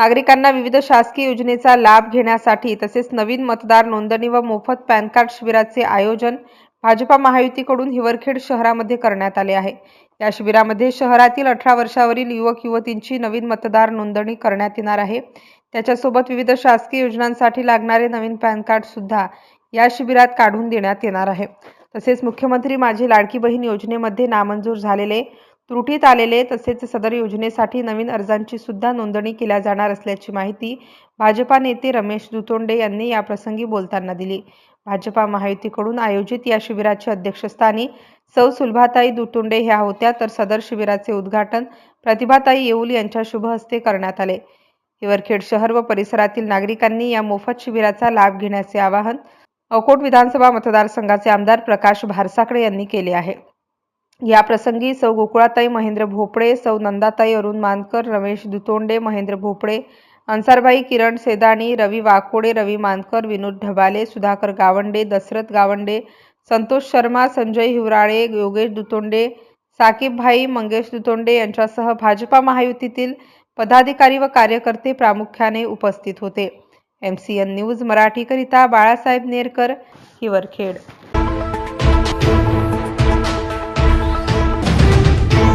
नागरिकांना विविध शासकीय योजनेचा लाभ घेण्यासाठी तसेच नवीन मतदार नोंदणी व मोफत पॅन कार्ड शिबिराचे आयोजन भाजपा महायुतीकडून हिवरखेड शहरामध्ये करण्यात आले आहे. या शिबिरामध्ये शहरातील अठरा वर्षावरील युवक युवतींची नवीन मतदार नोंदणी करण्यात येणार आहे. त्याच्यासोबत विविध शासकीय योजनांसाठी लागणारे नवीन पॅन कार्ड सुद्धा या शिबिरात काढून देण्यात येणार आहे. तसेच मुख्यमंत्री माझी लाडकी बहीण योजनेमध्ये नामंजूर झालेले त्रुटीत आलेले तसेच सदर योजनेसाठी नवीन अर्जांची सुद्धा नोंदणी केल्या जाणार असल्याची माहिती भाजपा नेते रमेश दुतोंडे यांनी याप्रसंगी बोलताना दिली. भाजपा महायुतीकडून आयोजित या शिबिराच्या अध्यक्षस्थानी सौ सुलभाताई दुतोंडे ह्या होत्या. तर सदर शिबिराचे उद्घाटन प्रतिभाताई येऊल यांच्या शुभ हस्ते करण्यात आले. हिवरखेड शहर व परिसरातील नागरिकांनी या मोफत शिबिराचा लाभ घेण्याचे आवाहन अकोट विधानसभा मतदारसंघाचे आमदार प्रकाश भारसाकडे यांनी केले आहे. या प्रसंगी सौ गोकुळाताई महेंद्र भोपळे सौ नंदाताई अरुण मानकर रमेश दुतोंडे महेंद्र भोपळे अन्सारबाई किरण सेदाणी रवी वाकोडे रवी मानकर विनोद ढबाले सुधाकर गावंडे दशरथ गावंडे संतोष शर्मा संजय हिवराळे योगेश दुतोंडे साकीबभाई मंगेश दुतोंडे यांच्यासह भाजपा महायुतीतील पदाधिकारी व कार्यकर्ते प्रामुख्याने उपस्थित होते. एम सी एन न्यूज मराठीकरिता बाळासाहेब नेरकर हिवरखेड.